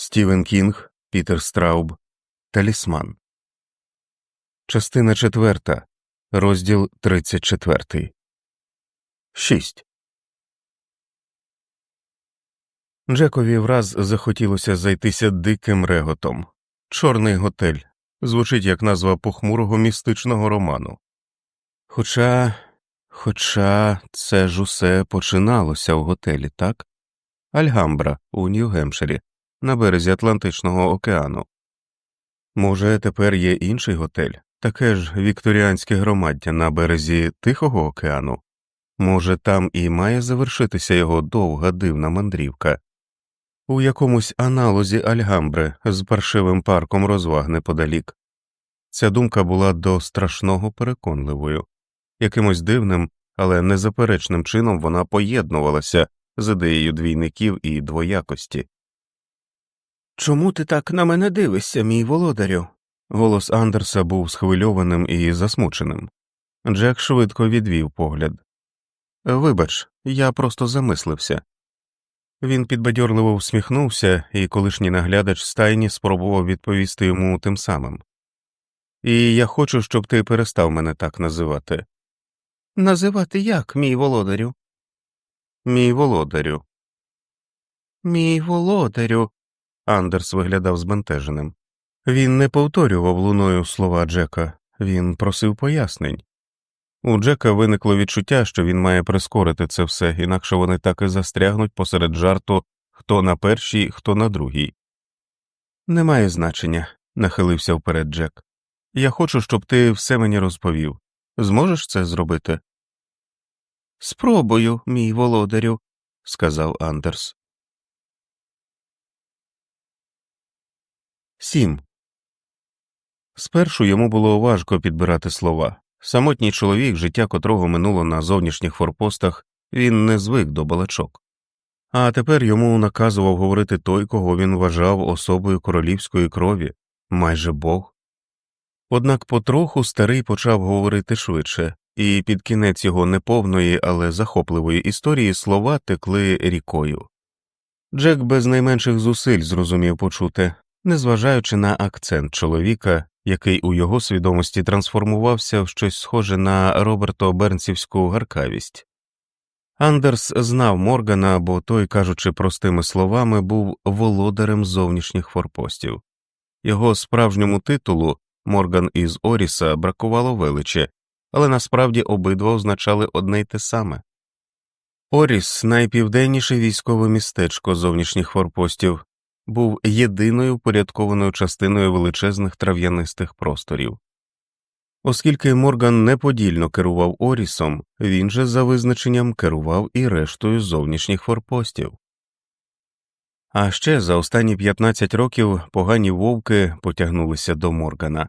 Стівен Кінг, Пітер Страуб, Талісман. Частина четверта. Розділ тридцять четвертий. Шість. Джекові враз захотілося зайтися диким реготом. Чорний готель звучить як назва похмурого містичного роману. Хоча, хоча це ж усе починалося в готелі, так? Альгамбра у Нью-Гемпширі, на березі Атлантичного океану. Може, тепер є інший готель, таке ж вікторіанське громаддя на березі Тихого океану. Може, там і має завершитися його довга дивна мандрівка, у якомусь аналозі Альгамбри з паршивим парком розваг неподалік. Ця думка була до страшного переконливою, якимось дивним, але незаперечним чином вона поєднувалася з ідеєю двійників і двоякості. Чому ти так на мене дивишся, мій володарю? Голос Андерса був схвильованим і засмученим. Джек швидко відвів погляд. Вибач, я просто замислився. Він підбадьорливо всміхнувся, і колишній наглядач стайні спробував відповісти йому тим самим. І я хочу, щоб ти перестав мене так називати. Називати як, мій володарю? Мій володарю. Мій володарю. Андерс виглядав збентеженим. Він не повторював луною слова Джека, він просив пояснень. У Джека виникло відчуття, що він має прискорити це все, інакше вони так і застрягнуть посеред жарту хто на першій, хто на другій. Немає значення, нахилився вперед Джек. Я хочу, щоб ти все мені розповів. Зможеш це зробити? Спробую, мій володарю, сказав Андерс. Сім. Спершу йому було важко підбирати слова. Самотній чоловік, життя котрого минуло на зовнішніх форпостах, він не звик до балачок. А тепер йому наказував говорити той, кого він вважав особою королівської крові, майже бог. Однак потроху старий почав говорити швидше, і під кінець його неповної, але захопливої історії слова текли рікою. Джек без найменших зусиль зрозумів почуте, незважаючи на акцент чоловіка, який у його свідомості трансформувався в щось схоже на Роберто Бернсівську гаркавість. Андерс знав Моргана, бо той, кажучи простими словами, був володарем зовнішніх форпостів. Його справжньому титулу Морган із Оріса бракувало величе, але насправді обидва означали одне й те саме. Оріс найпівденніше військове містечко зовнішніх форпостів, був єдиною порядкованою частиною величезних трав'янистих просторів. Оскільки Морган неподільно керував Орісом, він же за визначенням керував і рештою зовнішніх форпостів. А ще за останні 15 років погані вовки потягнулися до Моргана.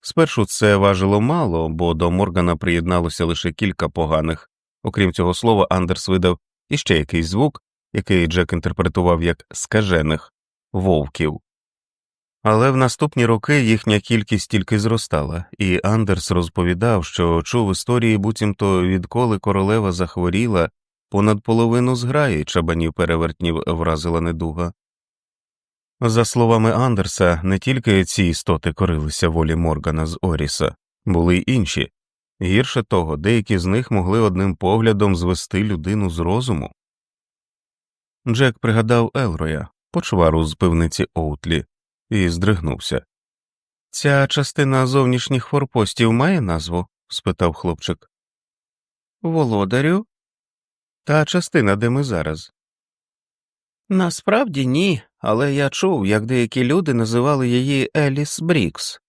Спершу це важило мало, бо до Моргана приєдналося лише кілька поганих, окрім цього слова, Андерс видав іще якийсь звук, який Джек інтерпретував як скажених вовків. Але в наступні роки їхня кількість тільки зростала, і Андерс розповідав, що чув історії, буцімто відколи королева захворіла, понад половину зграї чабанів перевертнів вразила недуга. За словами Андерса, не тільки ці істоти корилися волі Моргана з Оріса, були й інші. Гірше того, деякі з них могли одним поглядом звести людину з розуму. Джек пригадав Елроя, почвару з пивниці Оутлі, і здригнувся. Ця частина зовнішніх форпостів має назву? спитав хлопчик. Володарю? Та частина, де ми зараз. Насправді ні, але я чув, як деякі люди називали її Еліс Брікс.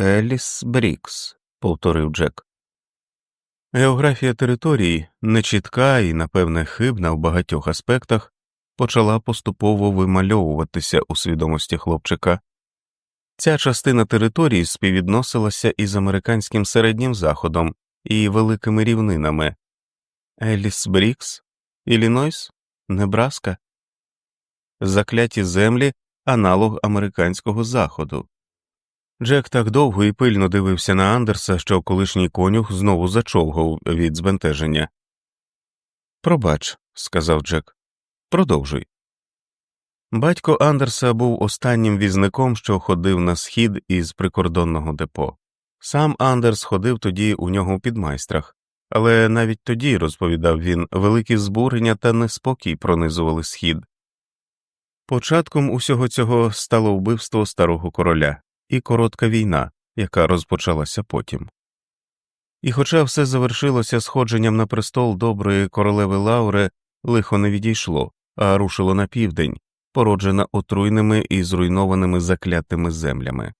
Еліс Брікс, повторив Джек. Географія території нечітка і, напевне, хибна в багатьох аспектах, почала поступово вимальовуватися у свідомості хлопчика. Ця частина території співвідносилася із американським середнім заходом і великими рівнинами Еліс Брікс, Іллінойс, Небраска, закляті землі, аналог американського заходу. Джек так довго і пильно дивився на Андерса, що колишній конюх знову зачовгав від збентеження. Пробач, сказав Джек. Продовжуй. Батько Андерса був останнім візником, що ходив на схід із прикордонного депо. Сам Андерс ходив тоді у нього у підмайстрах, але навіть тоді, розповідав він, великі збурення та неспокій пронизували схід. Початком усього цього стало вбивство старого короля і коротка війна, яка розпочалася потім. І, хоча все завершилося сходженням на престол доброї королеви Лаури, лихо не відійшло, а рушило на південь, породжена отруйними і зруйнованими заклятими землями.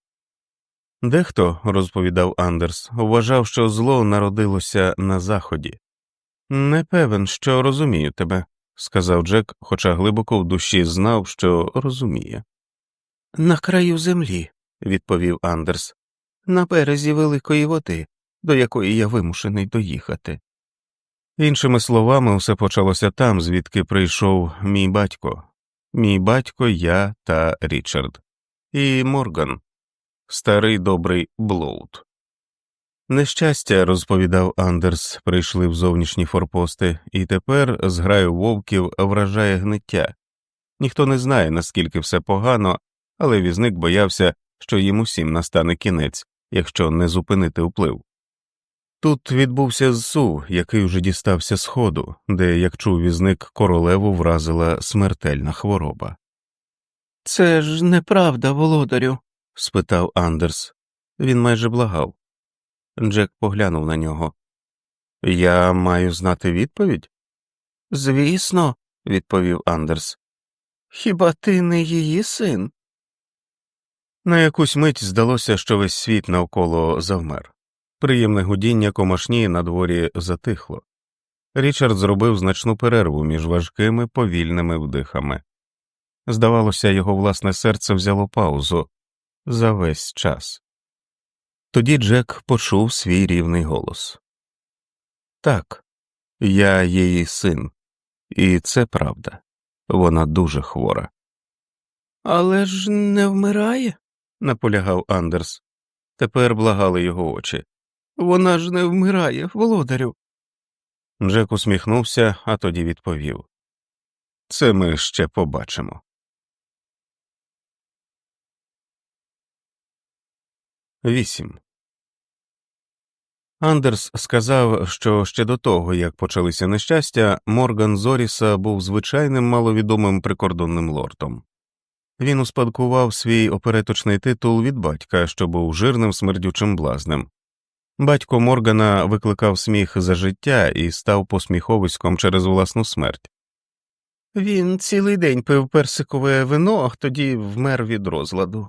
Дехто, розповідав Андерс, вважав, що зло народилося на заході. Не певен, що розумію тебе, сказав Джек, хоча глибоко в душі знав, що розуміє. На краю землі, відповів Андерс, на березі великої води, до якої я вимушений доїхати. Іншими словами, усе почалося там, звідки прийшов мій батько, мій батько, я та Річард, і Морган, старий добрий Блоуд. Нещастя, розповідав Андерс, прийшли в зовнішні форпости, і тепер зграю вовків вражає гниття. Ніхто не знає, наскільки все погано, але візник боявся, що їм усім настане кінець, якщо не зупинити вплив. Тут відбувся зсув, який уже дістався сходу, де, як чув візник, королеву вразила смертельна хвороба. Це ж неправда, володарю? спитав Андерс. Він майже благав. Джек поглянув на нього. Я маю знати відповідь? Звісно, відповів Андерс. Хіба ти не її син? На якусь мить здалося, що весь світ навколо завмер. Приємне гудіння комашні на дворі затихло. Річард зробив значну перерву між важкими повільними вдихами. Здавалося, його власне серце взяло паузу за весь час. Тоді Джек почув свій рівний голос Так, я її син, і це правда. Вона дуже хвора. Але ж не вмирає, наполягав Андерс. Тепер благали його очі. Вона ж не вмирає, володарю. Джек усміхнувся, а тоді відповів Це ми ще побачимо. Вісім. Андерс сказав, що ще до того, як почалися нещастя, Морган Зоріса був звичайним маловідомим прикордонним лордом. Він успадкував свій опереточний титул від батька, що був жирним смердючим блазнем. Батько Моргана викликав сміх за життя і став посміховиськом через власну смерть. Він цілий день пив персикове вино, а тоді вмер від розладу.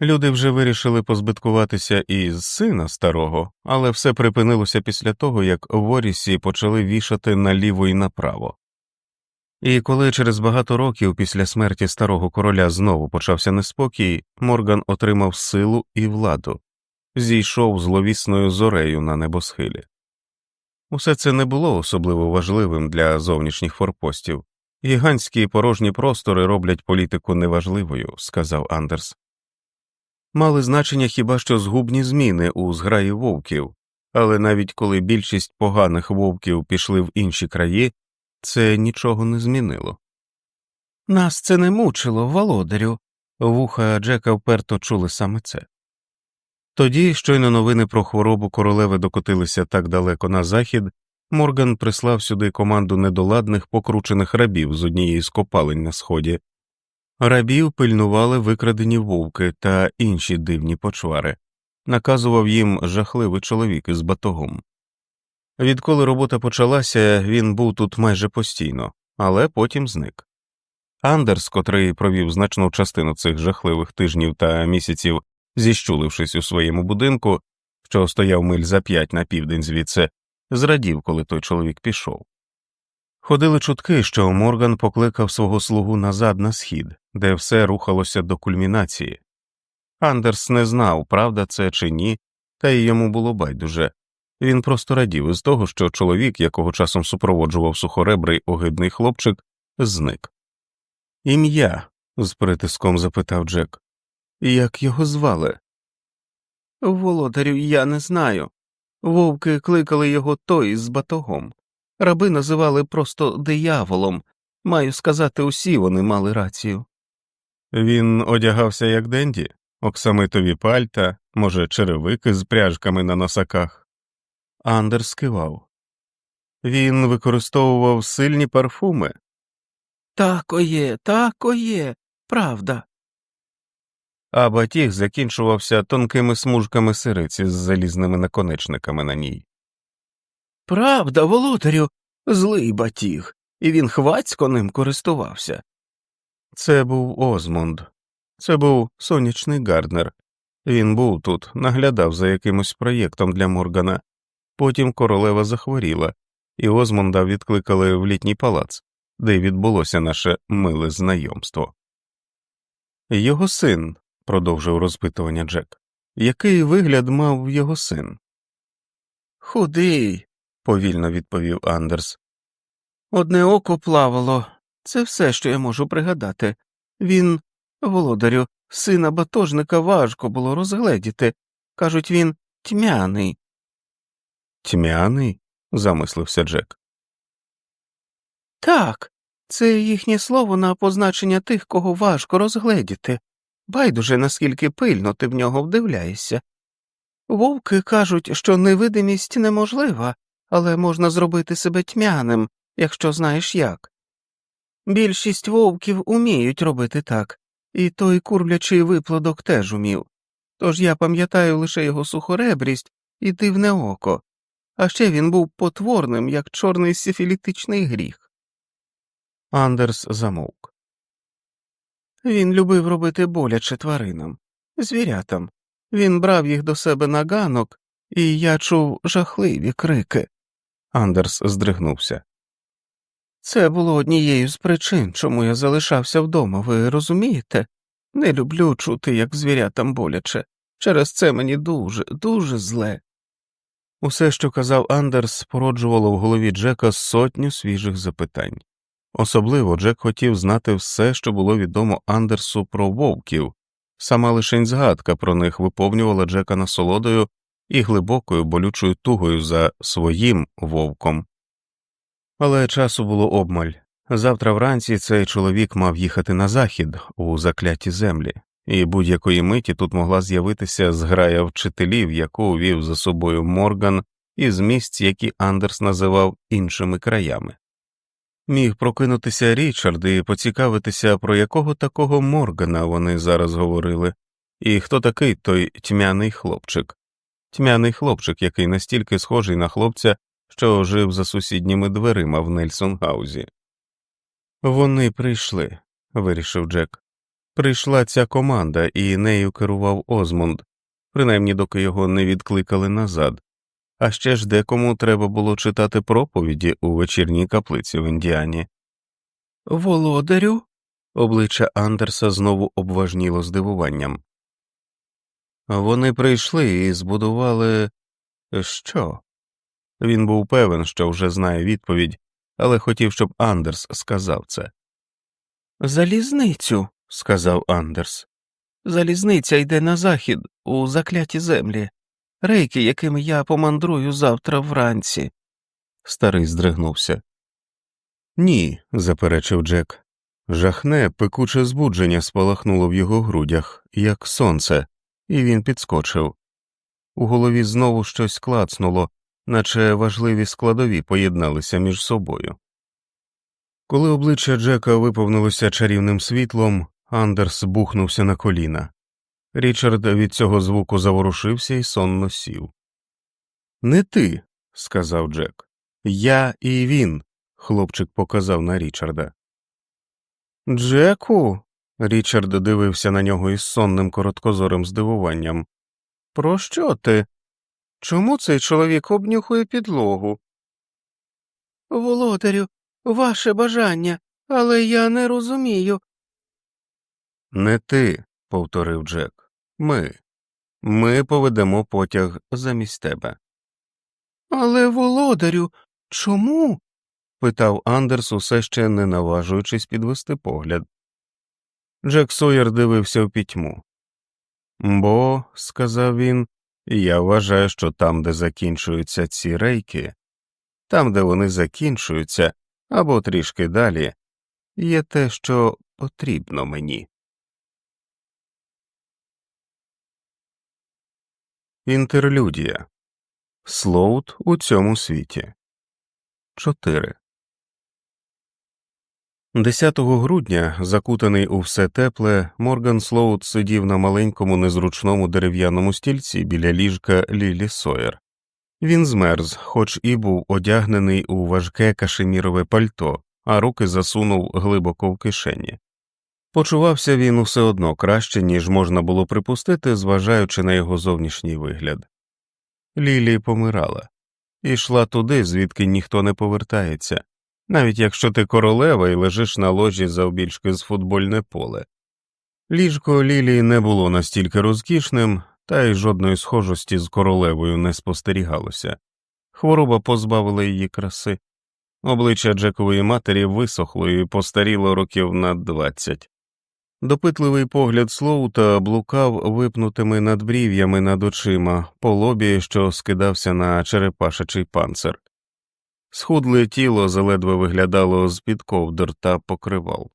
Люди вже вирішили позбиткуватися і з сина старого, але все припинилося після того, як в Орісі почали вішати наліво і направо. І коли через багато років після смерті старого короля знову почався неспокій, Морган отримав силу і владу, зійшов зловісною зорею на небосхилі. Усе це не було особливо важливим для зовнішніх форпостів. Гігантські порожні простори роблять політику неважливою, сказав Андерс. Мали значення хіба що згубні зміни у зграї вовків, але навіть коли більшість поганих вовків пішли в інші краї, це нічого не змінило. Нас це не мучило, володарю. Вуха Джека вперто чули саме це. Тоді, щойно новини про хворобу королеви докотилися так далеко на захід, Морган прислав сюди команду недоладних покручених рабів з однієї з копалень на сході. Рабів пильнували викрадені вовки та інші дивні почвари, наказував їм жахливий чоловік із батогом. Відколи робота почалася, він був тут майже постійно, але потім зник. Андерс, котрий провів значну частину цих жахливих тижнів та місяців, зіщулившись у своєму будинку, що стояв миль за п'ять на південь звідси, зрадів, коли той чоловік пішов. Ходили чутки, що Морган покликав свого слугу назад на схід, де все рухалося до кульмінації. Андерс не знав, правда це чи ні, та й йому було байдуже. Він просто радів із того, що чоловік, якого часом супроводжував сухоребрий огидний хлопчик, зник. Ім'я? з притиском запитав Джек. Як його звали? Володарю, я не знаю. Вовки кликали його той з батогом. Раби називали просто дияволом, Маю сказати, усі вони мали рацію. Він одягався як Денді, оксамитові пальта, може, черевики з пряжками на носаках. Андерс кивав. Він використовував сильні парфуми. Так оє, так оє, правда. А батіг закінчувався тонкими смужками сириці з залізними наконечниками на ній. Правда, володарю, злий батіг, і він хвацько ним користувався. Це був Озмунд, це був сонячний Гарднер. Він був тут, наглядав за якимось проєктом для Моргана. Потім королева захворіла, і Озмунда відкликали в літній палац, де й відбулося наше миле знайомство. Його син, продовжив розпитування Джек, який вигляд мав його син? Худий, повільно відповів Андерс. одне око плавало. Це все, що я можу пригадати. Він, володарю, сина батожника важко було розгледіти. Кажуть, він тьмяний. Тьмяний? замислився Джек. Так, це їхнє слово на позначення тих, кого важко розгледіти. Байдуже, наскільки пильно ти в нього вдивляєшся. Вовки кажуть, що невидимість неможлива, але можна зробити себе тьмяним, якщо знаєш як. Більшість вовків уміють робити так, і той курлячий виплодок теж умів. Тож я пам'ятаю лише його сухоребрість і дивне око, а ще він був потворним, як чорний сифілітичний гріх. Андерс замовк. Він любив робити боляче тваринам, звірятам. Він брав їх до себе на ганок, і я чув жахливі крики. Андерс здригнувся. Це було однією з причин, чому я залишався вдома, ви розумієте? Не люблю чути, як звірятам боляче. Через це мені дуже, дуже зле. Усе, що казав Андерс, породжувало в голові Джека сотню свіжих запитань. Особливо Джек хотів знати все, що було відомо Андерсу про вовків, сама лишень згадка про них виповнювала Джека насолодою і глибокою болючою тугою за своїм вовком. Але часу було обмаль. Завтра вранці цей чоловік мав їхати на захід у закляті землі, і будь-якої миті тут могла з'явитися зграя вчителів, яку вів за собою Морган із місць, які Андерс називав іншими краями. Міг прокинутися Річард і поцікавитися, про якого такого Моргана вони зараз говорили, і хто такий той тьмяний хлопчик, тьмяний хлопчик, який настільки схожий на хлопця, що жив за сусідніми дверима в Нельсонгаузі. Вони прийшли, вирішив Джек. Прийшла ця команда, і нею керував Озмунд, принаймні доки його не відкликали назад. А ще ж декому треба було читати проповіді у вечірній каплиці в Індіані. Володарю? Обличчя Андерса знову обважніло здивуванням. Вони прийшли і збудували що? Він був певен, що вже знає відповідь, але хотів, щоб Андерс сказав це. Залізницю, Сказав Андерс. залізниця йде на захід, у закляті землі, рейки, якими я помандрую завтра вранці. Старий здригнувся. Ні, заперечив Джек. Жахне, пекуче збудження спалахнуло в його грудях, як сонце, і він підскочив. У голові знову щось клацнуло, наче важливі складові поєдналися між собою. Коли обличчя Джека виповнилося чарівним світлом, Андерс бухнувся на коліна. Річард від цього звуку заворушився і сонно сів. Не ти, сказав Джек. Я і він, хлопчик показав на Річарда. Джеку. Річард дивився на нього із сонним короткозорим здивуванням. Про що ти? Чому цей чоловік обнюхує підлогу? Володарю, ваше бажання, але я не розумію. Не ти, повторив Джек. Ми. Ми поведемо потяг замість тебе. Але, володарю, чому? питав Андерс, усе ще не наважуючись підвести погляд. Джек Сойер дивився в пітьму. Бо, сказав він, я вважаю, що там, де закінчуються ці рейки, там, де вони закінчуються, або трішки далі, є те, що потрібно мені. Інтерлюдія Слоут у цьому світі 4. 10 грудня, закутаний у все тепле, Морган Слоут сидів на маленькому незручному дерев'яному стільці біля ліжка Лілі Сойер. Він змерз, хоч і був одягнений у важке кашемірове пальто, а руки засунув глибоко в кишені. Почувався він усе одно краще, ніж можна було припустити, зважаючи на його зовнішній вигляд. Лілі помирала і йшла туди, звідки ніхто не повертається, навіть якщо ти королева і лежиш на ложі завбільшки з футбольне поле. Ліжко Лілії не було настільки розкішним, та й жодної схожості з королевою не спостерігалося. Хвороба позбавила її краси. Обличчя Джекової матері висохло і постаріло років на двадцять. Допитливий погляд Слоута блукав випнутими надбрів'ями над очима по лобі, що скидався на черепашачий панцир. Схудле тіло заледве виглядало з під ковдр та покривал.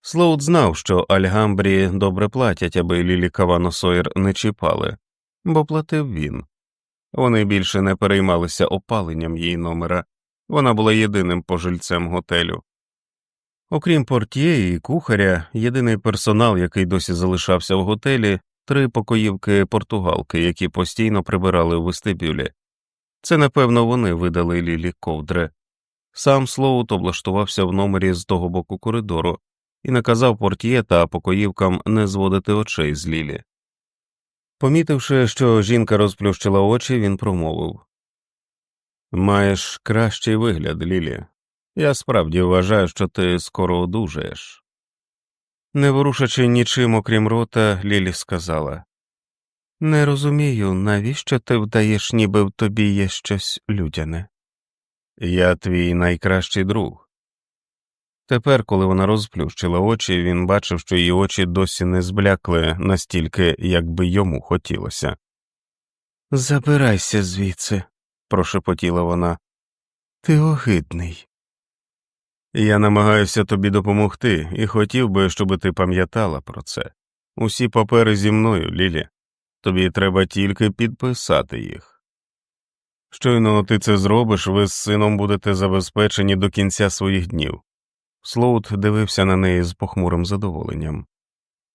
Слоут знав, що Альгамбрі добре платять, аби Лілі Кавано Сойер не чіпали, бо платив він. Вони більше не переймалися опаленням її номера, вона була єдиним пожильцем готелю. Окрім портьє і кухаря, єдиний персонал, який досі залишався в готелі, три покоївки португалки, які постійно прибирали у вестибюлі. Це, напевно, вони видали Лілі ковдри. Сам Слоут облаштувався в номері з того боку коридору і наказав портьє та покоївкам не зводити очей з Лілі. Помітивши, що жінка розплющила очі, він промовив Маєш кращий вигляд, Лілі. Я справді вважаю, що ти скоро одужаєш. Не ворушачи нічим, окрім рота, Лілі сказала Не розумію, навіщо ти вдаєш, ніби в тобі є щось людяне. Я твій найкращий друг. Тепер, коли вона розплющила очі, він бачив, що її очі досі не зблякли настільки, як би йому хотілося. Забирайся звідси, прошепотіла вона. Ти огидний. Я намагаюся тобі допомогти і хотів би, щоб ти пам'ятала про це. Усі папери зі мною, Лілі. Тобі треба тільки підписати їх. Щойно ти це зробиш, ви з сином будете забезпечені до кінця своїх днів. Слоут дивився на неї з похмурим задоволенням.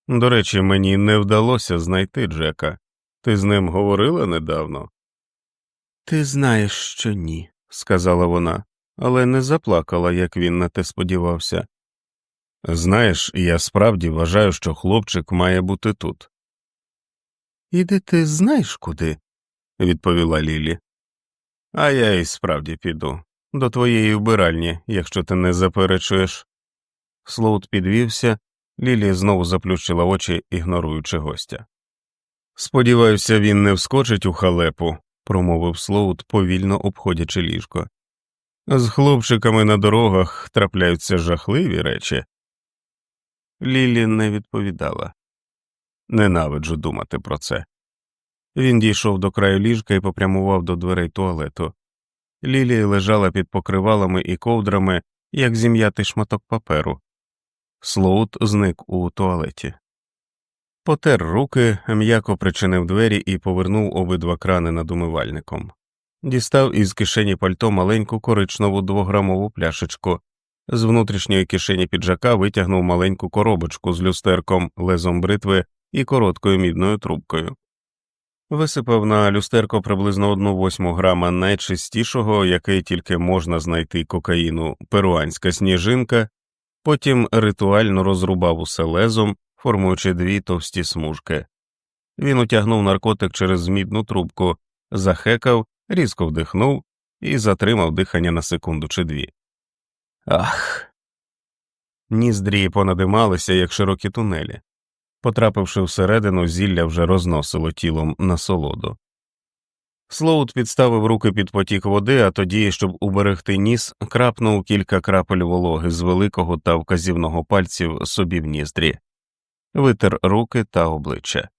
До речі, мені не вдалося знайти Джека. Ти з ним говорила недавно? Ти знаєш, що ні, сказала вона, але не заплакала, як він на те сподівався. Знаєш, я справді вважаю, що хлопчик має бути тут. Іди ти знаєш куди? відповіла Лілі. А я і справді піду до твоєї вбиральні, якщо ти не заперечуєш. Слоут підвівся, Лілі знову заплющила очі, ігноруючи гостя. Сподіваюся, він не вскочить у халепу, промовив Слоут, повільно обходячи ліжко. З хлопчиками на дорогах трапляються жахливі речі. Лілі не відповідала. Ненавиджу думати про це. Він дійшов до краю ліжка і попрямував до дверей туалету. Лілі лежала під покривалами і ковдрами, як зім'ятий шматок паперу. Слоут зник у туалеті. Потер руки, м'яко причинив двері і повернув обидва крани над умивальником. Дістав із кишені пальто маленьку коричневу двограмову пляшечку, з внутрішньої кишені піджака витягнув маленьку коробочку з люстерком, лезом бритви і короткою мідною трубкою. Висипав на люстерко приблизно одну восьму грама найчистішого, який тільки можна знайти кокаїну, перуанська сніжинка, потім ритуально розрубав усе лезом, формуючи дві товсті смужки. Він утягнув наркотик через мідну трубку, захекав, різко вдихнув і затримав дихання на секунду чи дві. Ах. Ніздрі понадималися, як широкі тунелі. Потрапивши всередину, зілля вже розносило тілом насолоду. Слоут підставив руки під потік води, а тоді, щоб уберегти ніс, крапнув кілька крапель вологи з великого та вказівного пальців собі в ніздрі, витер руки та обличчя.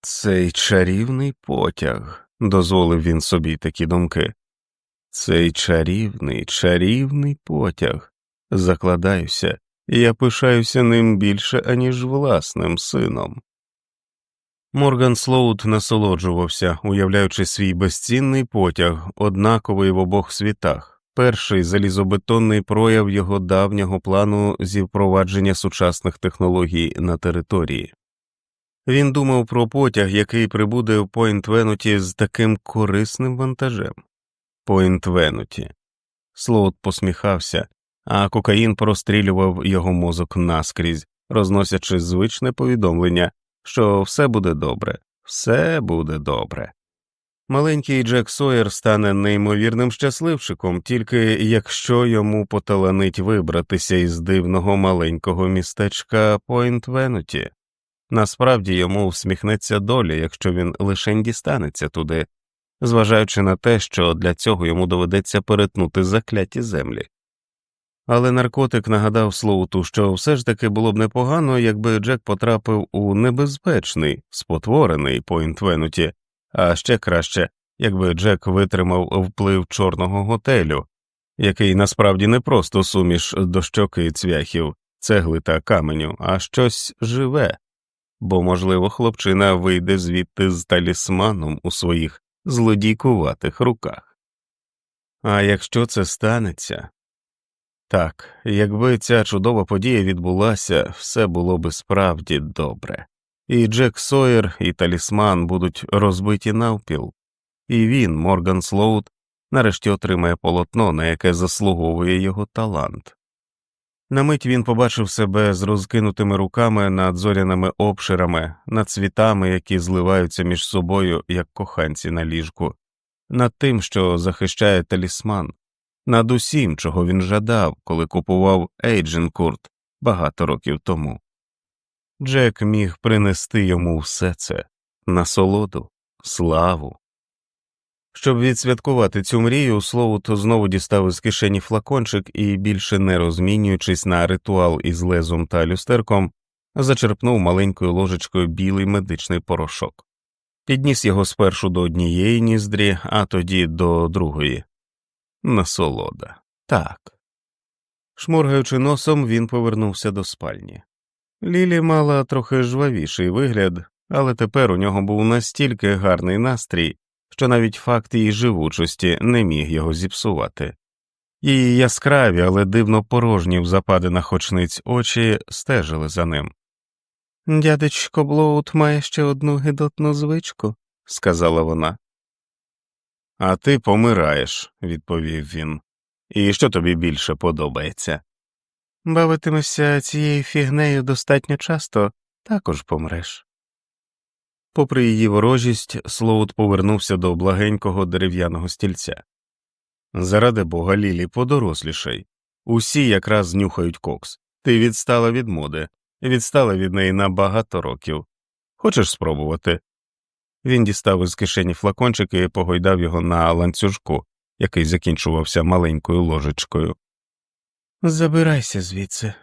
Цей чарівний потяг, дозволив він собі такі думки. Цей чарівний, чарівний потяг. Закладаюся, я пишаюся ним більше, аніж власним сином. Морган Слоут насолоджувався, уявляючи свій безцінний потяг, однаковий в обох світах, перший залізобетонний прояв його давнього плану зі впровадження сучасних технологій на території. Він думав про потяг, який прибуде в Пойнт Венуті з таким корисним вантажем. Пойнт Венуті. Слоут посміхався, а кокаїн прострілював його мозок наскрізь, розносячи звичне повідомлення, що все буде добре, все буде добре. Маленький Джек Сойер стане неймовірним щасливчиком, тільки якщо йому поталанить вибратися із дивного маленького містечка Пойнт Венуті. Насправді йому всміхнеться доля, якщо він лишень дістанеться туди, зважаючи на те, що для цього йому доведеться перетнути закляті землі. Але наркотик нагадав Слоуту, що все ж таки було б непогано, якби Джек потрапив у небезпечний, спотворений Пойнт Венуті, а ще краще, якби Джек витримав вплив чорного готелю, який насправді не просто суміш дощоки і цвяхів, цегли та каменю, а щось живе, бо, можливо, хлопчина вийде звідти з талісманом у своїх злодійкуватих руках. А якщо це станеться. Так, якби ця чудова подія відбулася, все було би справді добре, і Джек Сойер, і талісман будуть розбиті навпіл, і він, Морган Слоут, нарешті отримає полотно, на яке заслуговує його талант. На мить він побачив себе з розкинутими руками над зоряними обширами, над цвітами, які зливаються між собою, як коханці на ліжку, над тим, що захищає талісман, над усім, чого він жадав, коли купував Ейдженкурт багато років тому. Джек міг принести йому все це насолоду, славу. Щоб відсвяткувати цю мрію, Слоут знову дістав із кишені флакончик і, більше не розмінюючись на ритуал із лезом та люстерком, зачерпнув маленькою ложечкою білий медичний порошок, підніс його спершу до однієї ніздрі, а тоді до другої. Насолода. Так. Шморгаючи носом, він повернувся до спальні. Лілі мала трохи жвавіший вигляд, але тепер у нього був настільки гарний настрій, що навіть факт її живучості не міг його зіпсувати. Її яскраві, але дивно порожні в западинах очниць очі стежили за ним. Дядечко Блоут має ще одну гидотну звичку, сказала вона. А ти помираєш, відповів він. І що тобі більше подобається? Бавитимешся цією фігнею достатньо часто, також помреш. Попри її ворожість, Слоут повернувся до благенького дерев'яного стільця. Заради бога, Лілі, подорослішай. Усі якраз нюхають кокс. Ти відстала від моди, відстала від неї на багато років. Хочеш спробувати? Він дістав із кишені флакончик і погойдав його на ланцюжку, який закінчувався маленькою ложечкою. Забирайся звідси.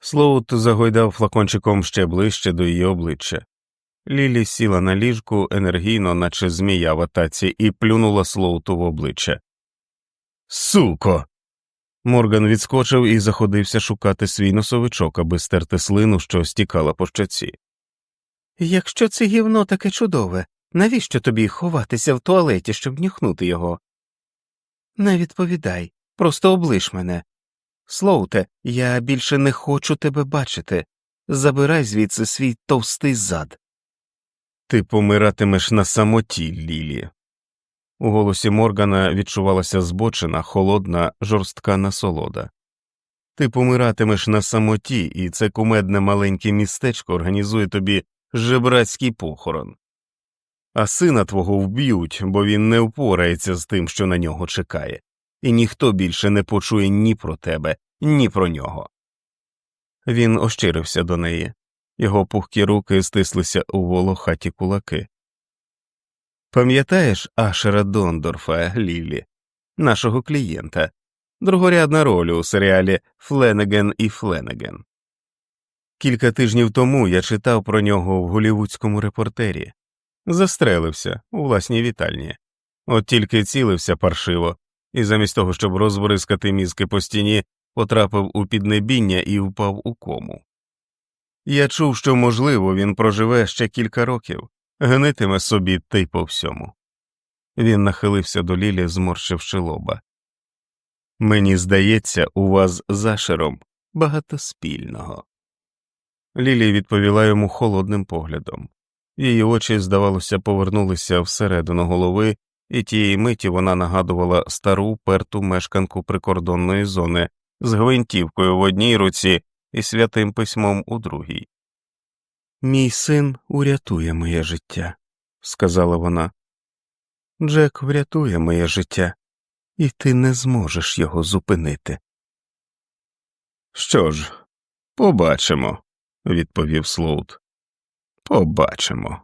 Слоут загойдав флакончиком ще ближче до її обличчя. Лілі сіла на ліжку енергійно, наче змія в атаці, і плюнула Слоуту в обличчя. Суко. Морган відскочив і заходився шукати свій носовичок, аби стерти слину, що стікала по щоці. Якщо це гівно таке чудове, навіщо тобі ховатися в туалеті, щоб нюхнути його? Не відповідай, просто облиш мене. Слоуте, я більше не хочу тебе бачити. Забирай звідси свій товстий зад. Ти помиратимеш на самоті, Лілі. У голосі Моргана відчувалася збочена, холодна, жорстка насолода. Ти помиратимеш на самоті, і це кумедне маленьке містечко організує тобі жебрацький похорон. А сина твого вб'ють, бо він не впорається з тим, що на нього чекає, і ніхто більше не почує ні про тебе, ні про нього. Він ощирився до неї. Його пухкі руки стислися у волохаті кулаки. Пам'ятаєш Ашера Дондорфа Лілі, нашого клієнта, другорядна роль у серіалі Фленеген і Фленеген. Кілька тижнів тому я читав про нього в голівудському репортері, застрелився у власній вітальні, от тільки цілився паршиво, і замість того, щоб розбризкати мізки по стіні, потрапив у піднебіння і впав у кому. Я чув, що, можливо, він проживе ще кілька років, гнитиме собі та й по всьому. Він нахилився до Лілі, зморщивши лоба. Мені здається, у вас з Ашером багато спільного. Лілі відповіла йому холодним поглядом. Її очі, здавалося, повернулися всередину голови, і тієї миті вона нагадувала стару перту мешканку прикордонної зони з гвинтівкою в одній руці і святим письмом у другій. Мій син урятує моє життя, сказала вона. Джек врятує моє життя, і ти не зможеш його зупинити. Що ж, побачимо, відповів Слоут. Побачимо.